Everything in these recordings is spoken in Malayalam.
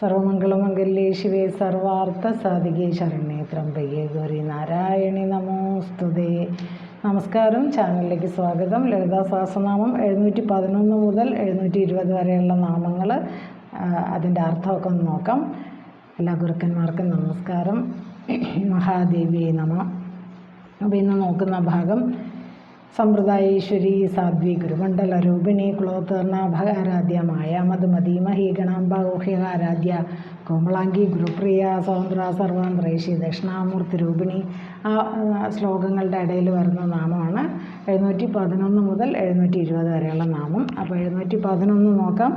സർവമംഗളമംഗല്യേ ശിവേ സർവാർത്ഥ സാധികേ ശരണ്യേ ത്രംബകേ ഗൗരി നാരായണി നമോസ്തുതേ. നമസ്കാരം. ചാനലിലേക്ക് സ്വാഗതം. ലളിതാ സഹസ്രനാമം എഴുന്നൂറ്റി പതിനൊന്ന് മുതൽ എഴുന്നൂറ്റി ഇരുപത് വരെയുള്ള നാമങ്ങൾ അതിന്റെ അർത്ഥമൊക്കെ ഒന്ന് നോക്കാം. എല്ലാ ഗുരുക്കന്മാർക്കും നമസ്കാരം. മഹാദേവിയെ നമ. അപ്പോൾ ഇന്ന് നോക്കുന്ന ഭാഗം സമ്പ്രദായേശ്വരി സാധ്വി ഗുരുമണ്ഡല രൂപിണി കുളോത്തർണ ഭഗാരാധ്യ മായാമധുമതി മഹീഗണാംബ ഊഹ്യകാരാധ്യ കോമളാംഗി ഗുരുപ്രിയ സ്വതന്ത്ര സർവാന്തരേശി ദക്ഷിണാമൂർത്തി രൂപിണി ആ ശ്ലോകങ്ങളുടെ ഇടയിൽ വരുന്ന നാമമാണ്. എഴുന്നൂറ്റി പതിനൊന്ന് മുതൽ എഴുന്നൂറ്റി ഇരുപത് വരെയുള്ള നാമം. അപ്പോൾ എഴുന്നൂറ്റി പതിനൊന്ന് നോക്കാം.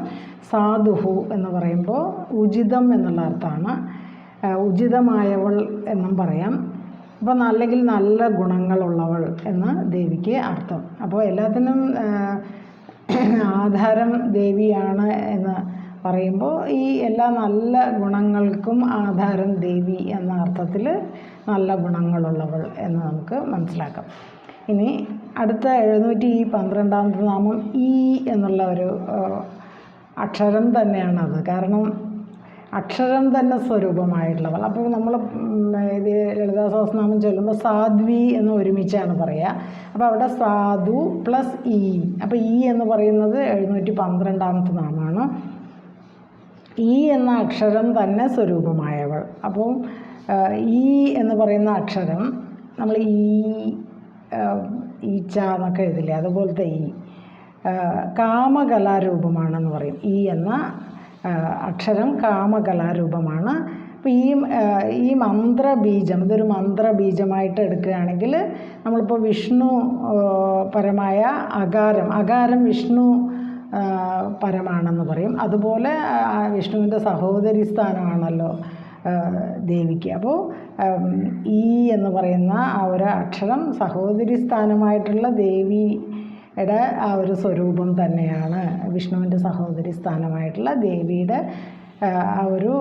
സാധുഹു എന്ന് പറയുമ്പോൾ ഉചിതം എന്നുള്ള അർത്ഥമാണ്. ഉചിതമായവൾ എന്നും പറയാം. അപ്പോൾ അല്ലെങ്കിൽ നല്ല ഗുണങ്ങളുള്ളവൾ എന്ന് ദേവിക്ക് അർത്ഥം. അപ്പോൾ എല്ലാത്തിനും ആധാരം ദേവിയാണ് എന്ന് പറയുമ്പോൾ ഈ എല്ലാ നല്ല ഗുണങ്ങൾക്കും ആധാരം ദേവി എന്ന അർത്ഥത്തിൽ നല്ല ഗുണങ്ങളുള്ളവൾ എന്ന് നമുക്ക് മനസ്സിലാക്കാം. ഇനി അടുത്ത എഴുന്നൂറ്റി പന്ത്രണ്ടാമത്തെ നാമം ഈ എന്നുള്ള ഒരു അക്ഷരം തന്നെയാണത്. കാരണം അക്ഷരം തന്നെ സ്വരൂപമായിട്ടുള്ളവൾ. അപ്പോൾ നമ്മൾ ഇത് ലളിതാ സഹസ്രനാമം ചൊല്ലുമ്പോൾ സാധ്വി എന്ന് ഒരുമിച്ചാണ് പറയുക. അപ്പോൾ അവിടെ സാധു പ്ലസ് ഇ അപ്പോൾ ഇ എന്ന് പറയുന്നത് എഴുന്നൂറ്റി പന്ത്രണ്ടാമത്തെ നാമാണ്. ഈ എന്ന അക്ഷരം തന്നെ സ്വരൂപമായവൾ. അപ്പോൾ ഇ ഈ എന്ന് പറയുന്ന അക്ഷരം നമ്മൾ ഈ ഈച്ച എന്നൊക്കെ എഴുതില്ലേ അതുപോലത്തെ ഈ കാമകലാരൂപമാണെന്ന് പറയും. ഈ എന്ന അക്ഷരം കാമകലാരൂപമാണ്. അപ്പോൾ ഈ ഈ മന്ത്രബീജം ഇതൊരു മന്ത്രബീജമായിട്ട് എടുക്കുകയാണെങ്കിൽ നമ്മളിപ്പോൾ വിഷ്ണു പരമായ അകാരം അകാരം വിഷ്ണു പരമാണെന്ന് പറയും. അതുപോലെ വിഷ്ണുവിന്റെ സഹോദരി സ്ഥാനമാണല്ലോ ദേവിക്ക്. അപ്പോൾ ഈ എന്ന് പറയുന്ന ആ ഒരു അക്ഷരം സഹോദരി സ്ഥാനമായിട്ടുള്ള ദേവിയുടെ ആ ഒരു സ്വരൂപം തന്നെയാണ് വിഷ്ണുവിന്റെ സഹോദരി സ്ഥാനമായിട്ടുള്ള ദേവിയുടെ ആ, ഒരു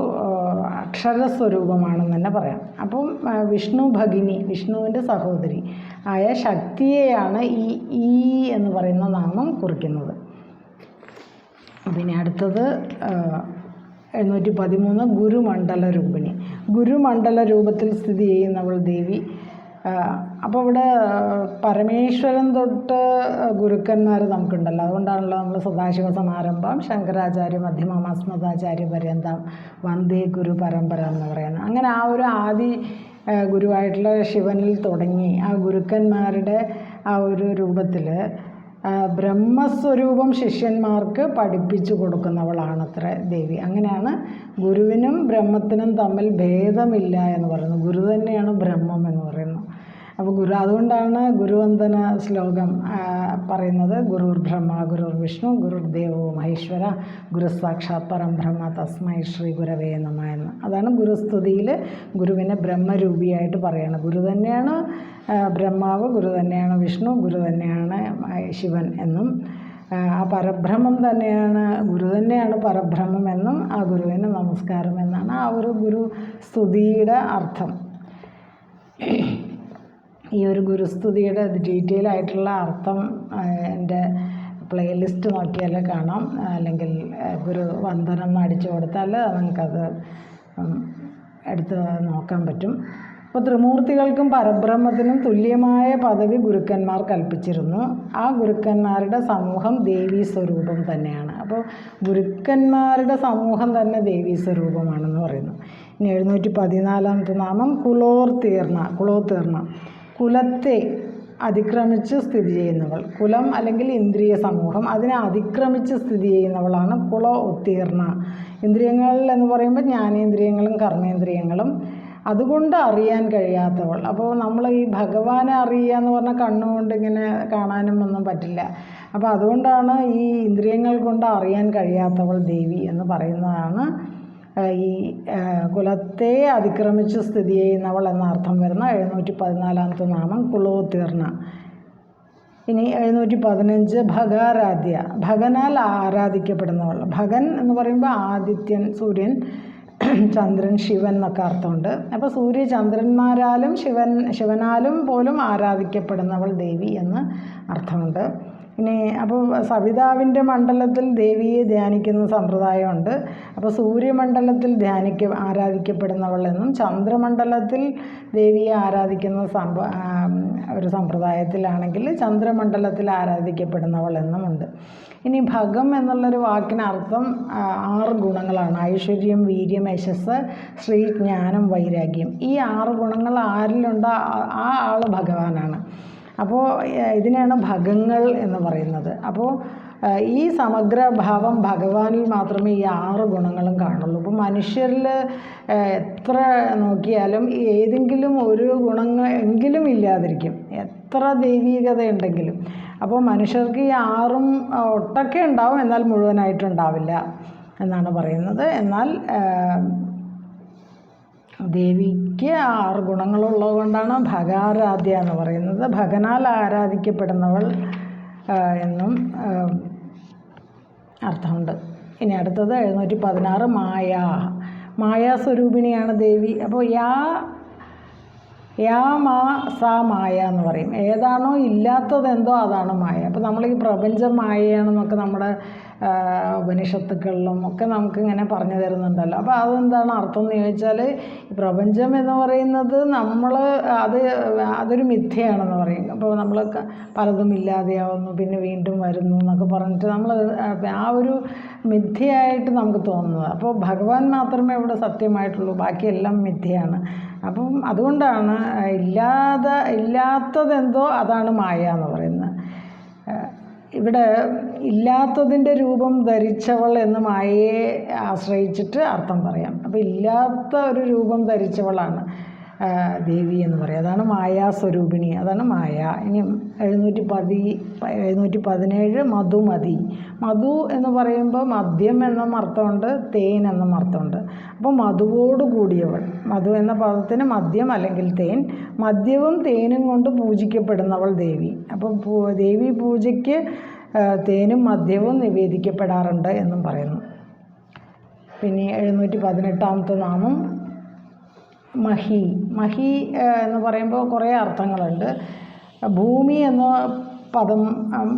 അക്ഷര അക്ഷരസ്വരൂപമാണെന്ന് തന്നെ പറയാം. അപ്പം വിഷ്ണു ഭഗിനി വിഷ്ണുവിന്റെ സഹോദരി ആയ ശക്തിയെയാണ് ഈ ഈ എന്ന് പറയുന്ന നാമം കുറിക്കുന്നത്. പിന്നെ അടുത്തത് എഴുന്നൂറ്റി പതിമൂന്ന് ഗുരുമണ്ഡല രൂപിണി ഗുരുമണ്ഡല രൂപത്തിൽ സ്ഥിതി ചെയ്യുന്നവൾ ദേവി അപ്പോൾ ഇവിടെ പരമേശ്വരൻ തൊട്ട് ഗുരുക്കന്മാർ നമുക്കുണ്ടല്ലോ. അതുകൊണ്ടാണല്ലോ നമ്മൾ സദാശിവ സമാരംഭം ശങ്കരാചാര്യ മധ്യമ അസ്മദാചാര്യ പര്യന്തം വന്ദേ ഗുരു പരമ്പര എന്ന് പറയുന്നത്. അങ്ങനെ ആ ഒരു ആദി ഗുരുവായിട്ടുള്ള ശിവനിൽ തുടങ്ങി ആ ഗുരുക്കന്മാരുടെ ആ ഒരു രൂപത്തിൽ ബ്രഹ്മസ്വരൂപം ശിഷ്യന്മാർക്ക് പഠിപ്പിച്ചു കൊടുക്കുന്നവളാണ് അത്ര ദേവി. അങ്ങനെയാണ് ഗുരുവിനും ബ്രഹ്മത്തിനും തമ്മിൽ ഭേദമില്ല എന്ന് പറയുന്നത്. ഗുരു തന്നെയാണ് ബ്രഹ്മം എന്ന് പറയുന്നു അപ്പോൾ ഗുരു അതുകൊണ്ടാണ് ഗുരുവന്ദന ശ്ലോകം പറയുന്നത്. ഗുരുർ ബ്രഹ്മ ഗുരുർ വിഷ്ണു ഗുരുർ ദേവോ മഹേശ്വര ഗുരു സാക്ഷാത് പരം ബ്രഹ്മ തസ്മൈ ശ്രീ ഗുരവേ നമ എന്ന്. അതാണ് ഗുരുസ്തുതിയിൽ ഗുരുവിനെ ബ്രഹ്മരൂപിയായിട്ട് പറയുന്നത് ഗുരു തന്നെയാണ് ബ്രഹ്മാവ് ഗുരു തന്നെയാണ് വിഷ്ണു ഗുരു തന്നെയാണ് ശിവൻ എന്നും. ആ പരബ്രഹ്മം തന്നെയാണ് ഗുരു തന്നെയാണ് പരബ്രഹ്മം എന്നും ആ ഗുരുവിന് നമസ്കാരം എന്നാണ് ആ ഒരു ഗുരു സ്തുതിയുടെ അർത്ഥം. ഈ ഒരു ഗുരുസ്തുതിയുടെ ഡീറ്റെയിൽ ആയിട്ടുള്ള അർത്ഥം എന്റെ പ്ലേലിസ്റ്റ് നോക്കിയാൽ കാണാം. അല്ലെങ്കിൽ ഗുരു വന്ദനം അടിച്ചു കൊടുത്താൽ നമുക്കത് എടുത്ത് നോക്കാൻ പറ്റും. അപ്പോൾ ത്രിമൂർത്തികൾക്കും പരബ്രഹ്മത്തിനും തുല്യമായ പദവി ഗുരുക്കന്മാർ കൽപ്പിച്ചിരുന്നു. ആ ഗുരുക്കന്മാരുടെ സമൂഹം ദേവീ സ്വരൂപം തന്നെയാണ്. അപ്പോൾ ഗുരുക്കന്മാരുടെ സമൂഹം തന്നെ ദേവീ സ്വരൂപമാണെന്ന് പറയുന്നു. ഇനി എഴുന്നൂറ്റി പതിനാലാമത്തെ നാമം കുളോർത്തീർണ കുളോത്തീർണ കുലത്തെ അതിക്രമിച്ച് സ്ഥിതി ചെയ്യുന്നവൾ. കുലം അല്ലെങ്കിൽ ഇന്ദ്രിയ സമൂഹം അതിനെ അതിക്രമിച്ച് സ്ഥിതി ചെയ്യുന്നവളാണ് കുള ഉത്തീർണ. ഇന്ദ്രിയങ്ങൾ എന്ന് പറയുമ്പോൾ ജ്ഞാനേന്ദ്രിയങ്ങളും കർമ്മേന്ദ്രിയങ്ങളും. അതുകൊണ്ട് അറിയാൻ കഴിയാത്തവൾ. അപ്പോൾ നമ്മൾ ഈ ഭഗവാനെ അറിയുക എന്ന് പറഞ്ഞാൽ കണ്ണുകൊണ്ട് ഇങ്ങനെ കാണാനും ഒന്നും പറ്റില്ല. അപ്പോൾ അതുകൊണ്ടാണ് ഈ ഇന്ദ്രിയങ്ങൾ കൊണ്ട് അറിയാൻ കഴിയാത്തവൾ ദേവി എന്ന് പറയുന്നതാണ് ഈ കുലത്തെ അതിക്രമിച്ച് സ്ഥിതി ചെയ്യുന്നവൾ എന്ന അർത്ഥം വരുന്ന എഴുന്നൂറ്റി പതിനാലാമത്തെ നാമം കുളോത്തീർണ ഇനി എഴുന്നൂറ്റി പതിനഞ്ച് ഭഗാരാധ്യ. ഭഗനാൽ ആരാധിക്കപ്പെടുന്നവൾ. ഭഗൻ എന്ന് പറയുമ്പോൾ ആദിത്യൻ സൂര്യൻ ചന്ദ്രൻ ശിവൻ എന്നൊക്കെ അർത്ഥമുണ്ട്. അപ്പോൾ സൂര്യ ചന്ദ്രന്മാരാലും ശിവൻ ശിവനാലും പോലും ആരാധിക്കപ്പെടുന്നവൾ ദേവി എന്ന് അർത്ഥമുണ്ട്. ഇനി അപ്പോൾ സവിതാവിന്റെ മണ്ഡലത്തിൽ ദേവിയെ ധ്യാനിക്കുന്ന സമ്പ്രദായമുണ്ട്. അപ്പോൾ സൂര്യമണ്ഡലത്തിൽ ധ്യാനിക്ക ആരാധിക്കപ്പെടുന്നവൾ എന്നും ചന്ദ്രമണ്ഡലത്തിൽ ദേവിയെ ആരാധിക്കുന്ന സമ്പ ഒരു സമ്പ്രദായത്തിലാണെങ്കിൽ ചന്ദ്രമണ്ഡലത്തിൽ ആരാധിക്കപ്പെടുന്നവൾ എന്നുമുണ്ട് ഇനി ഭഗം എന്നുള്ളൊരു വാക്കിന് അർത്ഥം ആറ് ഗുണങ്ങളാണ്. ഐശ്വര്യം വീര്യം യശസ് ശ്രീ ജ്ഞാനം വൈരാഗ്യം. ഈ ആറ് ഗുണങ്ങൾ ആരിലുണ്ടോ? ആ ആൾ ഭഗവാനാണ്. അപ്പോൾ ഇതിനെയാണ് ഭഗങ്ങൾ എന്ന് പറയുന്നത്. അപ്പോൾ ഈ സമഗ്രഭാവം ഭഗവാനിൽ മാത്രമേ ഈ ആറ് ഗുണങ്ങളും കാണുള്ളൂ. ഇപ്പോൾ മനുഷ്യരിൽ എത്ര നോക്കിയാലും ഏതെങ്കിലും ഒരു ഗുണങ്ങൾ എങ്കിലും ഇല്ലാതിരിക്കും. എത്ര ദൈവീകത ഉണ്ടെങ്കിലും. അപ്പോൾ മനുഷ്യർക്ക് ഈ ആറും ഒട്ടൊക്കെ ഉണ്ടാവും എന്നാൽ മുഴുവനായിട്ടുണ്ടാവില്ല എന്നാണ് പറയുന്നത്. എന്നാൽ ദേവിക്ക് ആറ് ഗുണങ്ങളുള്ളത് കൊണ്ടാണ് ഭഗാരാധ്യ എന്ന് പറയുന്നത്. ഭഗനാൽ ആരാധിക്കപ്പെടുന്നവൾ എന്നും അർത്ഥമുണ്ട്. ഇനി അടുത്തത് എഴുന്നൂറ്റി പതിനാറ് മായ മായാസ്വരൂപിണിയാണ് ദേവി. അപ്പോൾ യാ യാ മാ സാ മായ എന്ന് പറയും. ഏതാണോ ഇല്ലാത്തതെന്തോ അതാണ് മായ. അപ്പോൾ നമ്മൾ ഈ പ്രപഞ്ചം മായയാണെന്നൊക്കെ നമ്മുടെ ഉപനിഷത്തുക്കളിലും ഒക്കെ നമുക്കിങ്ങനെ പറഞ്ഞു തരുന്നുണ്ടല്ലോ. അപ്പോൾ അതെന്താണ് അർത്ഥം എന്ന് ചോദിച്ചാൽ പ്രപഞ്ചം എന്ന് പറയുന്നത് നമ്മൾ അത് അതൊരു മിഥ്യയാണെന്ന് പറയും. അപ്പോൾ നമ്മൾ പലതും ഇല്ലാതെയാവുന്നു പിന്നെ വീണ്ടും വരുന്നു എന്നൊക്കെ പറഞ്ഞിട്ട് നമ്മൾ ആ ഒരു മിഥ്യയായിട്ട് നമുക്ക് തോന്നുന്നത്. അപ്പോൾ ഭഗവാൻ മാത്രമേ ഇവിടെ സത്യമായിട്ടുള്ളൂ ബാക്കിയെല്ലാം മിഥ്യയാണ്. അപ്പം അതുകൊണ്ടാണ് ഇല്ലാതെ ഇല്ലാത്തതെന്തോ അതാണ് മായ എന്ന് പറയുന്നത്. ഇവിടെ ഇല്ലാത്തതിന്റെ രൂപം ധരിച്ചവൾ എന്ന് മായയെ ആശ്രയിച്ചിട്ട് അർത്ഥം പറയാം. അപ്പോൾ ഇല്ലാത്ത ഒരു രൂപം ധരിച്ചവളാണ്. ദേവി എന്ന് പറയും. അതാണ് മായാസ്വരൂപിണി അതാണ് മായ. ഇനി എഴുന്നൂറ്റി പതി എഴുന്നൂറ്റി പതിനേഴ് മധുമതി. മധു എന്ന് പറയുമ്പോൾ മദ്യം എന്ന അർത്ഥമുണ്ട് തേൻ എന്ന അർത്ഥമുണ്ട് അപ്പോൾ മധുവോട് കൂടിയവൾ. മധു എന്ന പദത്തിന് മദ്യം അല്ലെങ്കിൽ തേൻ. മദ്യവും തേനും കൊണ്ട് പൂജിക്കപ്പെടുന്നവൾ ദേവി. അപ്പം ദേവി പൂജയ്ക്ക് തേനും മദ്യവും നിവേദിക്കപ്പെടാറുണ്ട് എന്നും പറയുന്നു. പിന്നെ എഴുന്നൂറ്റി പതിനെട്ടാമത്തെ നാമം മഹി. മഹി എന്ന് പറയുമ്പോൾ കുറേ അർത്ഥങ്ങളുണ്ട്. ഭൂമി എന്ന പദം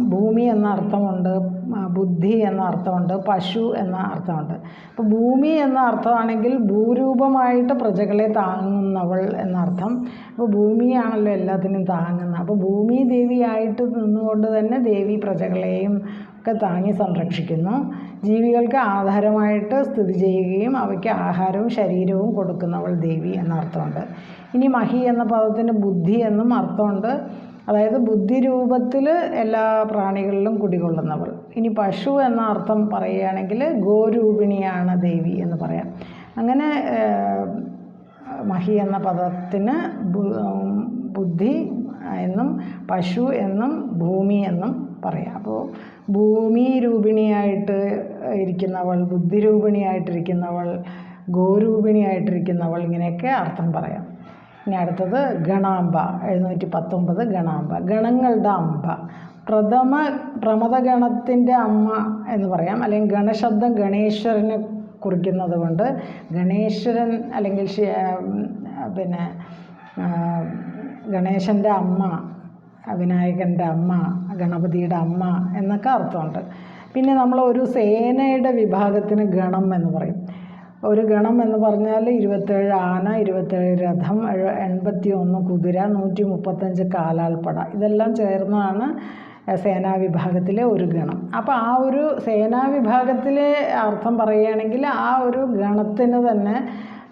ഭൂമി എന്ന അർത്ഥമുണ്ട് ബുദ്ധി എന്ന അർത്ഥമുണ്ട് പശു എന്ന അർത്ഥമുണ്ട്. അപ്പോൾ ഭൂമി എന്ന അർത്ഥമാണെങ്കിൽ ഭൂരൂപമായിട്ട് പ്രജകളെ താങ്ങുന്നവൾ എന്നർത്ഥം അപ്പോൾ ഭൂമിയാണല്ലോ എല്ലാത്തിനും താങ്ങുന്നത്. അപ്പോൾ ഭൂമി ദേവിയായിട്ട് നിന്നുകൊണ്ട് തന്നെ ദേവി പ്രജകളെയും ഒക്കെ താങ്ങി സംരക്ഷിക്കുന്നു. ജീവികൾക്ക് ആധാരമായിട്ട് സ്ഥിതി ചെയ്യുകയും അവയ്ക്ക് ആഹാരവും ശരീരവും കൊടുക്കുന്നവൾ ദേവി എന്നർത്ഥമുണ്ട്. ഇനി മഹി എന്ന പദത്തിന് ബുദ്ധി എന്നും അർത്ഥമുണ്ട്. അതായത് ബുദ്ധി രൂപത്തിൽ എല്ലാ പ്രാണികളിലും കുടികൊള്ളുന്നവൾ. ഇനി പശു എന്ന അർത്ഥം പറയുകയാണെങ്കിൽ ഗോരൂപിണിയാണ് ദേവി എന്ന് പറയാം. അങ്ങനെ മഹി എന്ന പദത്തിന് ബുദ്ധി എന്നും പശു എന്നും ഭൂമി എന്നും പറയാം. അപ്പോൾ ഭൂമി രൂപിണിയായിട്ട് ഇരിക്കുന്നവൾ ബുദ്ധി രൂപിണിയായിട്ടിരിക്കുന്നവൾ ഗോരൂപിണിയായിട്ടിരിക്കുന്നവൾ ഇങ്ങനെയൊക്കെ അർത്ഥം പറയാം. ഇനി അടുത്തത് ഗണാംബ എഴുന്നൂറ്റി പത്തൊമ്പത് ഗണാംബ. ഗണങ്ങളുടെ അമ്പ പ്രഥമ പ്രമദഗണത്തിന്റെ അമ്മ എന്ന് പറയാം. അല്ലെങ്കിൽ ഗണശബ്ദം ഗണേശ്വരനെ കുറിക്കുന്നത് കൊണ്ട് ഗണേശ്വരൻ അല്ലെങ്കിൽ പിന്നെ ഗണേശന്റെ അമ്മ വിനായകന്റെ അമ്മ ഗണപതിയുടെ അമ്മ എന്നൊക്കെ അർത്ഥമുണ്ട്. പിന്നെ നമ്മൾ ഒരു സേനയുടെ വിഭാഗത്തിന് ഗണം എന്ന് പറയും. ഒരു ഗണം എന്ന് പറഞ്ഞാൽ ഇരുപത്തേഴ് ആന ഇരുപത്തേഴ് രഥം എൺപത്തി ഒന്ന് കുതിര നൂറ്റി മുപ്പത്തഞ്ച് കാലാൾപ്പട ഇതെല്ലാം ചേർന്നതാണ് സേനാ വിഭാഗത്തിലെ ഒരു ഗണം. അപ്പോൾ ആ ഒരു സേനാ വിഭാഗത്തിലെ അർത്ഥം പറയുകയാണെങ്കിൽ ആ ഒരു ഗണത്തിന് തന്നെ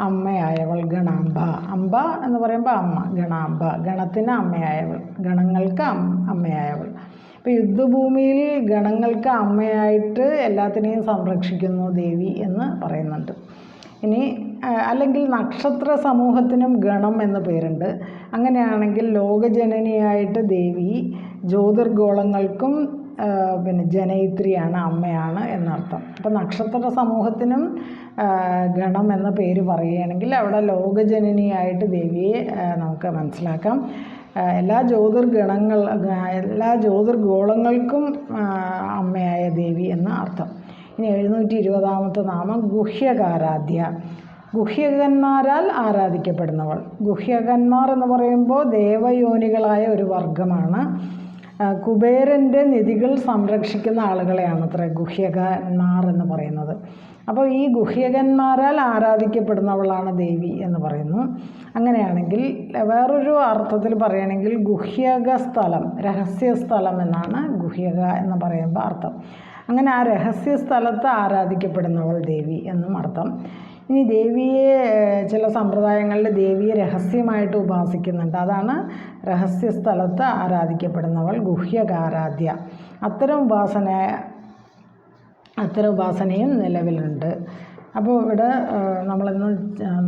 അമ്മയായവൾ ഗണാംബ. അംബ എന്ന് പറയുമ്പോൾ അമ്മ ഗണാംബ. ഗണത്തിന് അമ്മയായവൾ. ഗണങ്ങൾക്ക് അമ്മയായവൾ. ഇപ്പോൾ യുദ്ധഭൂമിയിൽ ഗണങ്ങൾക്ക് അമ്മയായിട്ട് എല്ലാത്തിനെയും സംരക്ഷിക്കുന്നു ദേവി എന്ന് പറയുന്നുണ്ട്. ഇനി അല്ലെങ്കിൽ നക്ഷത്ര സമൂഹത്തിനും ഗണം എന്ന് പേരുണ്ട്. അങ്ങനെയാണെങ്കിൽ ലോകജനനിയായിട്ട് ദേവി ജ്യോതിർഗോളങ്ങൾക്കും പിന്നെ ജനയിത്രിയാണ് അമ്മയാണ് എന്നർത്ഥം. അപ്പം നക്ഷത്ര സമൂഹത്തിനും ഗണം എന്ന പേര് പറയുകയാണെങ്കിൽ അവിടെ ലോകജനനിയായിട്ട് ദേവിയെ നമുക്ക് മനസ്സിലാക്കാം. എല്ലാ ജ്യോതിർഗണങ്ങൾ ഗണങ്ങൾ എല്ലാ ജ്യോതിർഗോളങ്ങൾക്കും ഗോളങ്ങൾക്കും അമ്മയായ ദേവി എന്ന അർത്ഥം. ഇനി എഴുന്നൂറ്റി ഇരുപതാമത്തെ നാമം ഗുഹ്യകാരാധ്യ. ഗുഹ്യകന്മാരാൽ ആരാധിക്കപ്പെടുന്നവൾ. ഗുഹ്യകന്മാർ എന്ന് പറയുമ്പോൾ ദേവയോനികളായ ഒരു വർഗമാണ്. കുബേരന്റെ നിധികൾ സംരക്ഷിക്കുന്ന ആളുകളെയാണ് അത്ര ഗുഹ്യകന്മാർ എന്ന് പറയുന്നത്. അപ്പോൾ ഈ ഗുഹ്യകന്മാരാൽ ആരാധിക്കപ്പെടുന്നവളാണ് ദേവി എന്ന് പറയുന്നു. അങ്ങനെയാണെങ്കിൽ വേറൊരു അർത്ഥത്തിൽ പറയുകയാണെങ്കിൽ ഗുഹ്യക സ്ഥലം രഹസ്യ സ്ഥലം എന്നാണ് ഗുഹ്യക എന്ന് പറയുമ്പോൾ അർത്ഥം. അങ്ങനെ ആ രഹസ്യ സ്ഥലത്ത് ആരാധിക്കപ്പെടുന്നവൾ ദേവി എന്നും അർത്ഥം. ഇനി ദേവിയെ ചില സമ്പ്രദായങ്ങളിൽ ദേവിയെ രഹസ്യമായിട്ട് ഉപാസിക്കുന്നുണ്ട്. അതാണ് രഹസ്യ സ്ഥലത്ത് ആരാധിക്കപ്പെടുന്നവൾ ഗുഹ്യകാരാധ്യ. അത്തരം ഉപാസന അത്തരം ഉപാസനയും നിലവിലുണ്ട്. അപ്പോൾ ഇവിടെ നമ്മളിന്ന്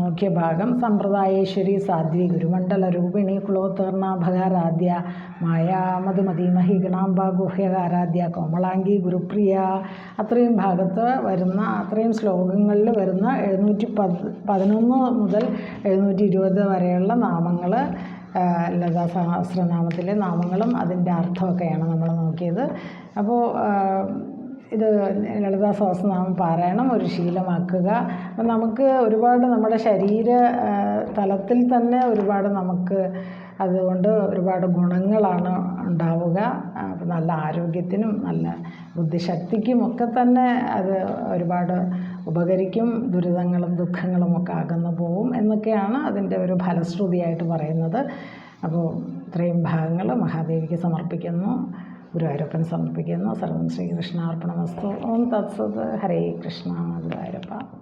നോക്കിയ ഭാഗം സമ്പ്രദായേശ്വരി സാധ്വി ഗുരുമണ്ഡല രൂപിണി കുലോത്തർണാഭകാരാധ്യ മായ മധുമതി മഹിഗണാംബ ഗുഹ്യകാരാധ്യ കോമളാംഗി ഗുരുപ്രിയ. അത്രയും ഭാഗത്ത് വരുന്ന അത്രയും ശ്ലോകങ്ങളിൽ വരുന്ന എഴുന്നൂറ്റി പത് പതിനൊന്ന് മുതൽ എഴുന്നൂറ്റി ഇരുപത് വരെയുള്ള നാമങ്ങൾ ലതാ സഹസ്രനാമത്തിലെ നാമങ്ങളും അതിന്റെ അർത്ഥമൊക്കെയാണ് നമ്മൾ നോക്കിയത്. അപ്പോൾ ഇത് ലളിതാ സഹസ്രനാമം പാരായണം ഒരു ശീലമാക്കുക. നമുക്ക് ഒരുപാട് നമ്മുടെ ശരീര തലത്തിൽ തന്നെ ഒരുപാട് നമുക്ക് അതുകൊണ്ട് ഒരുപാട് ഗുണങ്ങളാണ് ഉണ്ടാവുക. അപ്പം നല്ല ആരോഗ്യത്തിനും നല്ല ബുദ്ധിശക്തിക്കും ഒക്കെ തന്നെ അത് ഒരുപാട് ഉപകരിക്കും. ദുരിതങ്ങളും ദുഃഖങ്ങളും ഒക്കെ അകന്നു പോവും എന്നൊക്കെയാണ് അതിന്റെ ഒരു ഫലശ്രുതിയായിട്ട് പറയുന്നത്. അപ്പോൾ ഇത്രയും ഭാഗങ്ങൾ മഹാദേവിക്ക് സമർപ്പിക്കുന്നു. ഗുരുവായൂരപ്പൻ സമർപ്പിക്കുന്നു. സർവം ശ്രീകൃഷ്ണാർപ്പണമസ്തു. ഓം തത്സത് ഹരേ കൃഷ്ണ ഗുരുവായൂരപ്പ